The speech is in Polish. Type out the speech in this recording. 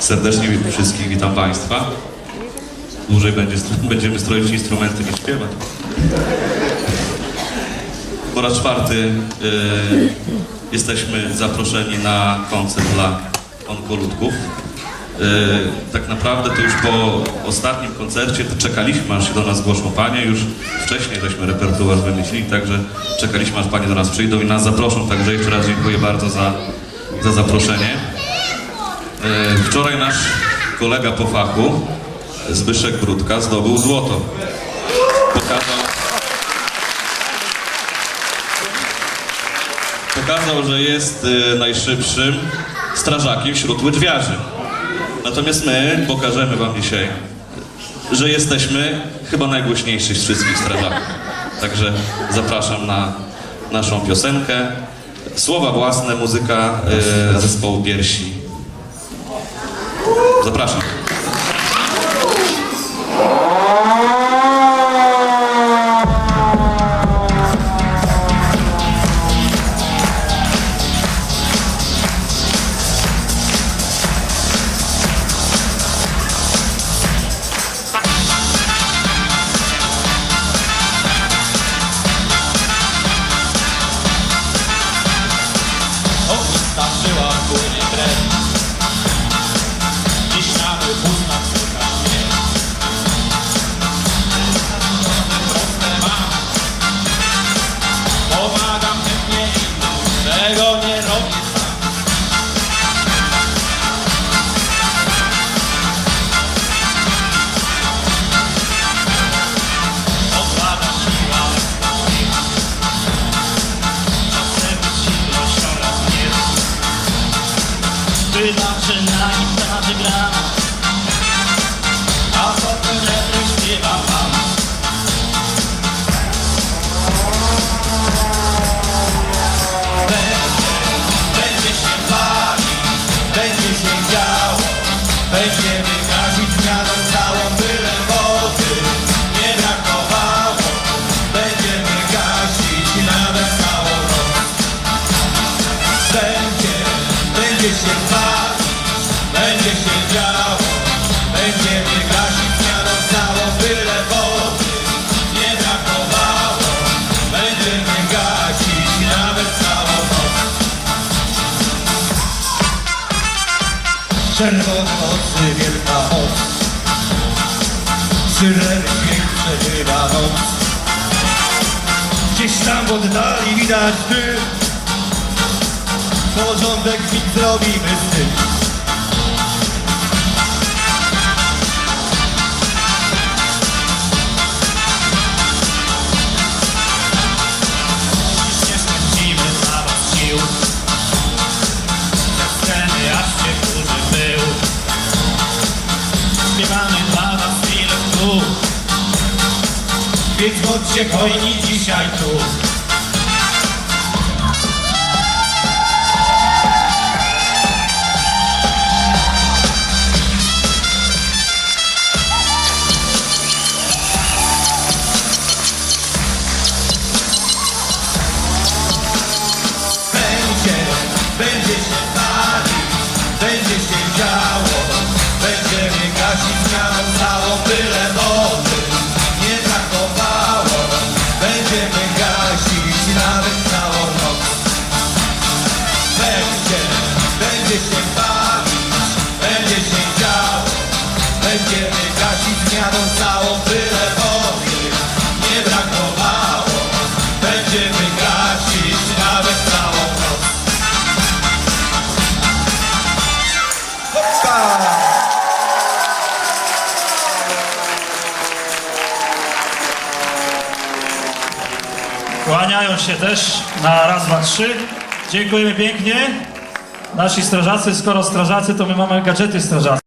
Serdecznie wszystkich witam Państwa. Dłużej będzie, będziemy stroić instrumenty niż śpiewać. Po raz czwarty y, jesteśmy zaproszeni na koncert dla onkoludków. Y, tak naprawdę to już po ostatnim koncercie czekaliśmy, aż się do nas zgłoszą panie. Już wcześniej żeśmy repertuar wymyślili, także czekaliśmy, aż panie do nas przyjdą i nas zaproszą. Także jeszcze raz dziękuję bardzo za, za zaproszenie. E, Wczoraj nasz kolega po fachu, Zbyszek Brudka, zdobył złoto. Pokazał, pokazał że jest e, najszybszym strażakiem wśród łydwiarzy. Natomiast my pokażemy wam dzisiaj, że jesteśmy chyba najgłośniejsi z wszystkich strażaków. Także zapraszam na naszą piosenkę. Słowa własne, muzyka e, zespołu Piersi. Zapraszam. Wybaczę na nich prawy gram A potem refren śpiewa wam Będzie, będzie się bawić, będzie się działo Będziemy gazić zmianą całą byle wody Nie brakowało Będziemy gasić nawet całą będzie, będzie się będzie się działo, będziemy gasić wody. Nie brakowało, będziemy gasić nawet całą noc. Czerwone nocy, wielka moc, syreny dźwięk przeżywa noc. Gdzieś tam w oddali widać dym, Porządek mi zrobimy z tym Więc bądźcie hojni dzisiaj tu będziemy gasić zmianą całą byle wody. Nie brakowało, będziemy gasić nawet całą noc. Kłaniają się też na raz, dwa, trzy. Dziękujemy pięknie. Nasi strażacy, skoro strażacy, to my mamy gadżety strażackie.